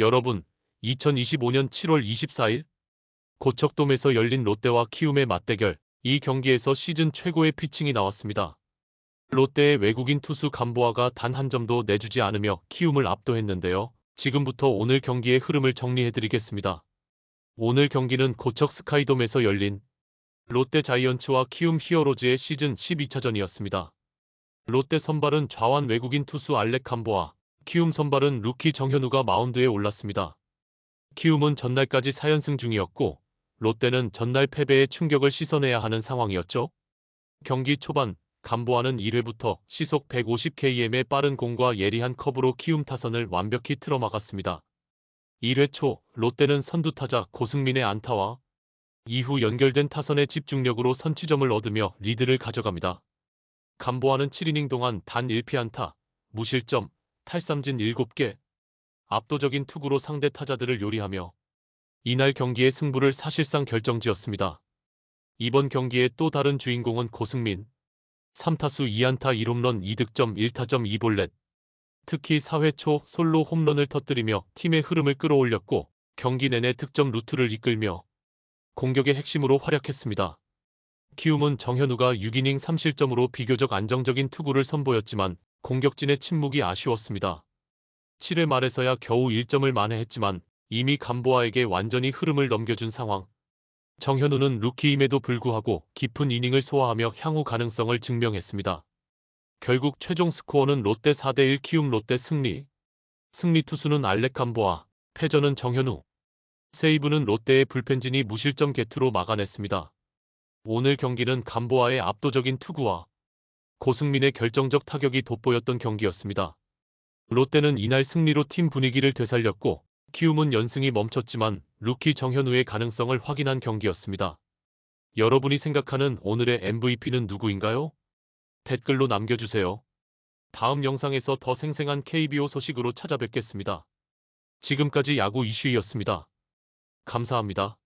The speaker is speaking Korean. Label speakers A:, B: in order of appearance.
A: 여러분, 2025년 7월 24일 고척돔에서 열린 롯데와 키움의 맞대결. 이 경기에서 시즌 최고의 피칭이 나왔습니다. 롯데의 외국인 투수 감보아가 단 한 점도 내주지 않으며 키움을 압도했는데요. 지금부터 오늘 경기의 흐름을 정리해드리겠습니다. 오늘 경기는 고척 스카이돔에서 열린 롯데 자이언츠와 키움 히어로즈의 시즌 12차전이었습니다. 롯데 선발은 좌완 외국인 투수 알렉 감보아, 키움 선발은 루키 정현우가 마운드에 올랐습니다. 키움은 전날까지 4연승 중이었고 롯데는 전날 패배에 충격을 씻어내야 하는 상황이었죠. 경기 초반 감보아는 1회부터 시속 150km의 빠른 공과 예리한 커브로 키움 타선을 완벽히 틀어막았습니다. 1회 초 롯데는 선두타자 고승민의 안타와 이후 연결된 타선의 집중력으로 선취점을 얻으며 리드를 가져갑니다. 감보아는 7이닝 동안 단 1피안타, 무실점, 탈삼진 7개, 압도적인 투구로 상대 타자들을 요리하며 이날 경기의 승부를 사실상 결정지었습니다. 이번 경기의 또 다른 주인공은 고승민. 3타수 2안타 1홈런 2득점 1타점 2볼넷. 특히 4회 초 솔로 홈런을 터뜨리며 팀의 흐름을 끌어올렸고 경기 내내 득점 루트를 이끌며 공격의 핵심으로 활약했습니다. 키움은 정현우가 6이닝 3실점으로 비교적 안정적인 투구를 선보였지만 공격진의 침묵이 아쉬웠습니다. 7회 말에서야 겨우 1점을 만회했지만 이미 감보아에게 완전히 흐름을 넘겨준 상황. 정현우는 루키임에도 불구하고 깊은 이닝을 소화하며 향후 가능성을 증명했습니다. 결국 최종 스코어는 롯데 4대1 키움 롯데 승리. 승리 투수는 알렉 감보아, 패전은 정현우. 세이브는 롯데의 불펜진이 무실점 개투로 막아냈습니다. 오늘 경기는 감보아의 압도적인 투구와 고승민의 결정적 타격이 돋보였던 경기였습니다. 롯데는 이날 승리로 팀 분위기를 되살렸고 키움은 연승이 멈췄지만 루키 정현우의 가능성을 확인한 경기였습니다. 여러분이 생각하는 오늘의 MVP는 누구인가요? 댓글로 남겨주세요. 다음 영상에서 더 생생한 KBO 소식으로 찾아뵙겠습니다. 지금까지 야구 이슈이었습니다. 감사합니다.